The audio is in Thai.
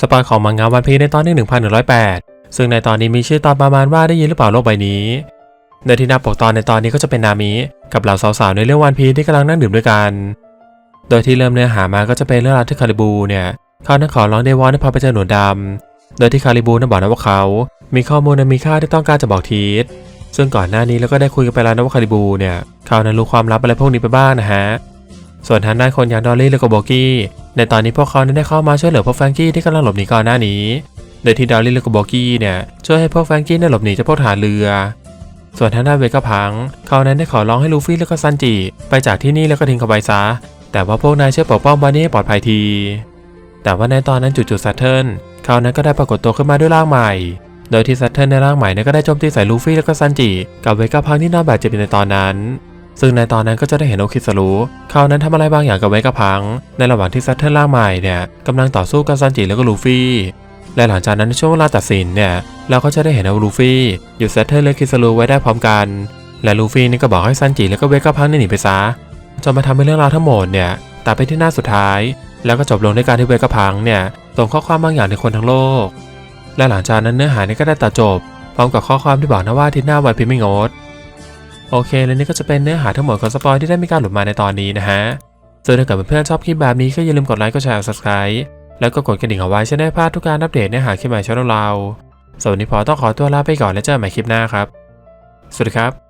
สปอยของมังงะวันพีในตอนที่ 1108 ซึ่งในตอนนี้มีชื่อตอนประมาณว่าได้ยินหรือเปล่าโลกใบนี้ในที่หน้าปกตอนในตอนนี้ก็จะเป็นนามิกับเหล่าสาวๆในเรื่องวันพีที่กำลังนั่งดื่มด้วยกัน โดยที่เริ่มเนื้อหามาก็จะเป็นเรื่องราวที่คาริบูเนี่ยเขานั้นขอร้องเดวอนให้พาไปเจอหนวดดำ โดยที่คาริบูนั้นบอกนะว่าเขา มีข้อมูลมีค่าที่ต้องการจะบอกทีสซึ่งก่อนหน้านี้เราก็ได้คุยกันไปแล้วนะว่าคาริบูเนี่ยเขานั้นรู้ความลับอะไรพวกนี้ไปบ้างนะฮะ ส่วนทางด้านคนอย่างดอลลี่และก็โบกี้ ในตอนนี้พวกเขานั้นได้เข้ามาช่วยเหลือพวกแฟรงกี้ที่กำลังหลบหนีก่อนหน้านี้ โดยที่ดอลลี่และก็โบกี้เนี่ยช่วยให้พวกแฟรงกี้เนี่ยหลบหนีจากพวกทหารเรือ ส่วนทางด้านเวก้าพัง เขานั้นได้ขอร้องให้ลูฟี่และก็ซันจิไปจากที่นี่แล้วก็ทิ้งเขาไปซะ แต่ว่าพวกนายช่วยปกป้องบานี่ให้ปลอดภัยที แต่ว่าในตอนนั้นจู่ๆซัตเทิลเขานั้นก็ได้ปรากฏตัวขึ้นมาด้วยร่างใหม่ โดยที่ซัตเทิลในร่างใหม่นั้นก็ได้โจมตีใส่ลูฟี่และก็ซันจิกับเวก้าพังที่นอนบาดเจ็บในตอนนั้น ซึ่งในตอนนั้นก็จะได้เห็นโอคิสรุเขานั้นทำอะไรบางอย่างกับเวก้าพัง ในระหว่างที่ซัตเทิลร่างใหม่เนี่ยกำลังต่อสู้กับซันจิแล้วก็ลูฟี่ และหลังจากนั้นในช่วงเวลาตัดสินเนี่ยเราก็จะได้เห็นเอาลูฟี่หยุดซัตเทิลและคิสรุไว้ได้พร้อมกัน และลูฟี่นี่ก็บอกให้ซันจิแล้วก็เวก้าพังนี่หนีไปซะจนมาทำให้เรื่องราวทั้งหมดเนี่ยตัดไปที่หน้าสุดท้าย แล้วก็จบลงด้วยการที่เวก้าพังเนี่ยส่งข้อความบางอย่างถึงคนทั้งโลก และหลังจากนั้นเนื้อหาเนี่ยก็ได้ตัดจบพร้อมกับข้อความที่บอกนะว่าทิตย์หน้าวันพิมพ์ไม่งด โอเค และนี่ก็จะเป็นเนื้อหาทั้งหมดของสปอยที่ได้มีการหลุดมาในตอนนี้นะฮะส่วนถ้าเกิดเพื่อนๆชอบคลิปแบบนี้ก็อย่าลืมกดไลค์ กดแชร์ subscribe แล้วก็กดกระดิ่งเอาไว้จะได้พลาดทุกการอัปเดตเนื้อหาคลิปใหม่ช่องเราสำหรับวันนี้พอต้องขอตัวลาไปก่อนแล้วเจอกันใหม่คลิปหน้าครับ สวัสดีครับ